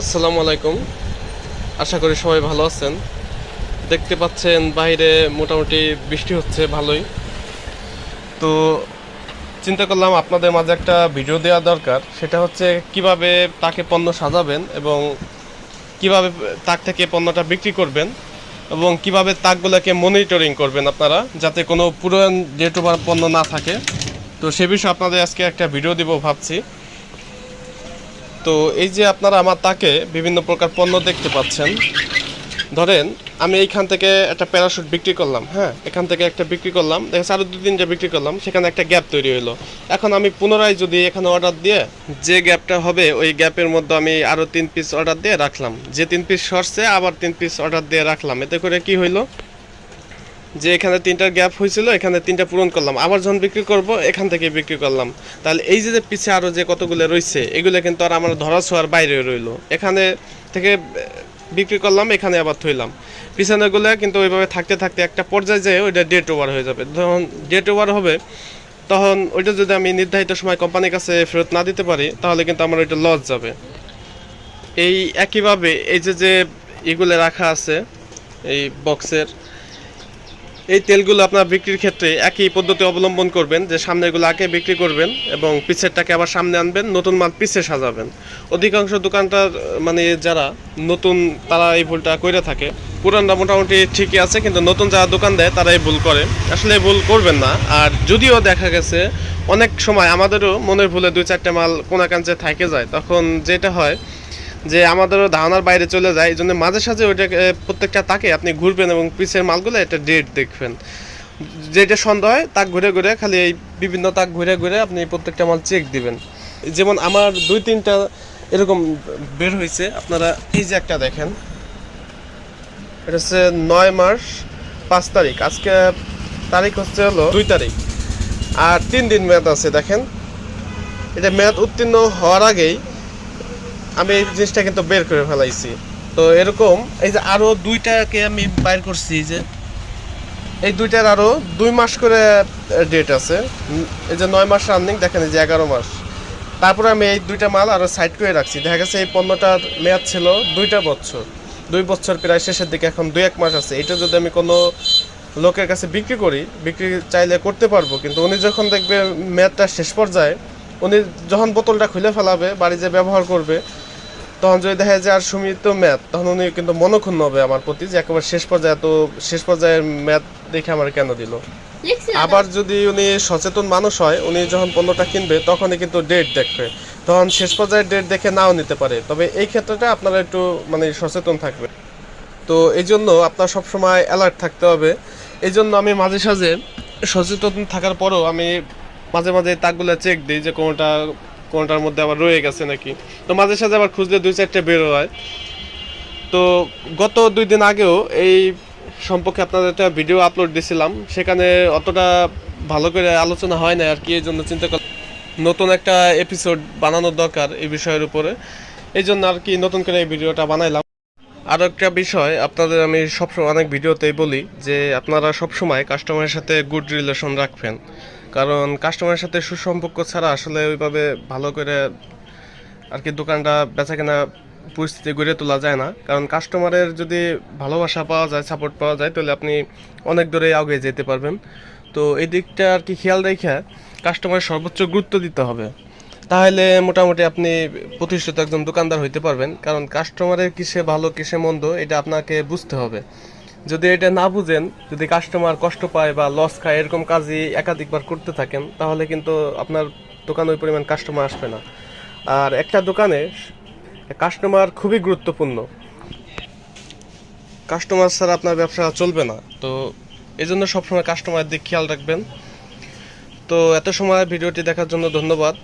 আসসালামু আলাইকুম। আশা করি সবাই ভালো আছেন। দেখতে পাচ্ছেন বাইরে মোটামুটি বৃষ্টি হচ্ছে, ভালোই। তো চিন্তা করলাম আপনাদের মাঝে একটা ভিডিও দেওয়া দরকার। সেটা হচ্ছে কীভাবে তাকে পণ্য সাজাবেন এবং কীভাবে তাক থেকে পণ্যটা বিক্রি করবেন এবং কীভাবে তাকগুলোকে মনিটরিং করবেন আপনারা, যাতে কোনো পুরান ডেট পণ্য না থাকে। তো সে বিষয়ে আপনাদের আজকে একটা ভিডিও দিব ভাবছি। তো এই যে আপনারা আমার তাকে বিভিন্ন প্রকার পণ্য দেখতে পাচ্ছেন, ধরেন আমি এইখান থেকে একটা প্যারাশুট বিক্রি করলাম হ্যাঁ এখান থেকে একটা বিক্রি করলাম, দেখা আরও দু তিনটা বিক্রি করলাম, সেখানে একটা গ্যাপ তৈরি হলো এখন আমি পুনরায় যদি এখানে অর্ডার দিয়ে যে গ্যাপটা হবে, ওই গ্যাপের মধ্যে আমি আরও তিন পিস অর্ডার দিয়ে রাখলাম। যে তিন পিস সরছে, আবার তিন পিস অর্ডার দিয়ে রাখলাম। এতে করে কি হইল? যে এখানে তিনটা গ্যাপ হয়েছিল, এখানে তিনটা পূরণ করলাম। আবার যখন বিক্রি করব, এখান থেকে বিক্রি করলাম। তাহলে এই যে যে পিছে আরও যে কতগুলো রয়েছে, এগুলো কিন্তু আর আমার ধরা ছোঁয়ার বাইরে রইল। এখানে থেকে বিক্রি করলাম, এখানে আবার থইলাম। পিছনেগুলো কিন্তু ওইভাবে থাকতে থাকতে একটা পর্যায়ে যেয়ে ওইটা ডেট ওভার হয়ে যাবে। যখন ডেট ওভার হবে, তখন ওইটা যদি আমি নির্ধারিত সময় কোম্পানির কাছে ফেরত না দিতে পারি, তাহলে কিন্তু আমার ওইটা লস যাবে। এই একইভাবে এই যে যে এগুলো রাখা আছে, এই বক্সের এই তেলগুলো আপনার বিক্রির ক্ষেত্রে একই পদ্ধতি অবলম্বন করবেন, যে সামনেরগুলো আগে বিক্রি করবেন এবং পিছেরটাকে আবার সামনে আনবেন, নতুন মাল পিছে সাজাবেন। অধিকাংশ দোকানটার মানে যারা নতুন তারা এই ভুলটা করে থাকে। পুরানটা মোটামুটি ঠিকই আছে, কিন্তু নতুন যারা দোকান দেয় তারা এই ভুল করে। আসলে ভুল করবেন না। আর যদিও দেখা গেছে, অনেক সময় আমাদেরও মনের ভুলে দুই চারটে মাল কোনাকাঞ্চে থাকে যায়, তখন যেটা হয় যে আমাদেরও ধারণার বাইরে চলে যায়, এই জন্য মাঝে সাঝে ওইটা প্রত্যেকটা তাকে আপনি ঘুরবেন এবং পিসের মালগুলো একটা ডেট দেখবেন। যেটা সন্দেহ হয়, তাক ঘুরে ঘুরে খালি এই বিভিন্ন তাক ঘুরে ঘুরে আপনি প্রত্যেকটা মাল চেক দিবেন। যেমন আমার দুই, তিনটা এরকম বের হয়েছে আপনারা এই যে একটা দেখেন। এটা হচ্ছে নয় মাস পাঁচ তারিখ। আজকে তারিখ হচ্ছে হলো দুই তারিখ। আর তিন দিন মেয়াদ আছে, দেখেন। এটা মেয়াদ উত্তীর্ণ হওয়ার আগেই আমি এই জিনিসটা কিন্তু বের করে ফেলাইছি। তো এরকম এই যে আরও দুইটাকে আমি বাইর করছি যে এই দুইটার আরও দুই মাস করে ডেট আছে। এই যে নয় মাস রানিং দেখেন এই যে এগারো মাস। তারপরে আমি এই দুইটা মাল আরও সাইড করে রাখছি। দেখা গেছে এই পণ্যটার মেয়াদ ছিল দুইটা বছর। দুই বছর প্রায় শেষের দিকে এখন দুই এক মাস আছে। এটা যদি আমি কোনো লোকের কাছে বিক্রি করি, বিক্রি চাইলে করতে পারব। কিন্তু উনি যখন দেখবে মেয়াদটা শেষ পর্যায়ে, উনি যখন বোতলটা খুলে ফেলাবে বাড়ি যে ব্যবহার করবে তখন যদি দেখা যায় আর সুমিত ম্যাথ তখন উনি কিন্তু মনক্ষুণ্ণ হবে আমার প্রতি যে একেবারে শেষ পর্যায়ে এত শেষ পর্যায়ের ম্যাথ দেখে আমার কেন দিল? আবার যদি উনি সচেতন মানুষ হয় উনি যখন পণ্যটা কিনবে তখনই কিন্তু ডেট দেখবে। তখন শেষ পর্যায়ে ডেট দেখে নাও নিতে পারে। তবে এই ক্ষেত্রটা আপনারা একটু মানে সচেতন থাকবে তো এই জন্য আপনার সবসময় অ্যালার্ট থাকতে হবে। এই জন্য আমি মাঝে সাঝে সচেতন থাকার পরেও আমি মাঝে মাঝে তাকগুলো চেক দিই যে কোনটা কোনটার মধ্যে আবার রয়ে গেছে নাকি? তো মাঝে সাঝে আবার খুঁজলে দুই চারটে বেরো হয়। তো গত দুই দিন আগেও এই সম্পর্কে আপনাদের একটা ভিডিও আপলোড দিয়েছিলাম সেখানে অতটা ভালো করে আলোচনা হয় না আর কি এই জন্য চিন্তা কর নতুন একটা এপিসোড বানানোর দরকার এই বিষয়ের উপরে। এই জন্য আর কি নতুন করে এই ভিডিওটা বানাইলাম। আর একটা বিষয়, আপনাদের আমি সবসময় অনেক ভিডিওতেই বলি যে আপনারা সবসময় কাস্টমারের সাথে গুড রিলেশন রাখবেন। কারণ কাস্টমারের সাথে সুসম্পর্ক ছাড়া আসলে ওইভাবে ভালো করে আর কি দোকানটা বেচা কেনা পরিস্থিতি গড়ে তোলা যায় না। কারণ কাস্টমারের যদি ভালোবাসা পাওয়া যায় সাপোর্ট পাওয়া যায়, তাহলে আপনি অনেক দূরে আগে যেতে পারবেন। তো এই দিকটা আর কি খেয়াল রেখে কাস্টমারের সর্বোচ্চ গুরুত্ব দিতে হবে। তাহলে মোটামুটি আপনি প্রতিষ্ঠিত একজন দোকানদার হইতে পারবেন। কারণ কাস্টমারের কিসে ভালো, কিসে মন্দ, এটা আপনাকে বুঝতে হবে। যদি এটা না বুঝেন, যদি কাস্টমার কষ্ট পায় বা লস খায়, এরকম কাজই একাধিকবার করতে থাকেন, তাহলে কিন্তু আপনার দোকানে ওই পরিমাণ কাস্টমার আসবে না। আর একটা দোকানে কাস্টমার খুবই গুরুত্বপূর্ণ। কাস্টমার ছাড়া আপনার ব্যবসা চলবে না। তো এই জন্য সবসময় কাস্টমার দিক খেয়াল রাখবেন। তো এত সময় ভিডিওটি দেখার জন্য ধন্যবাদ।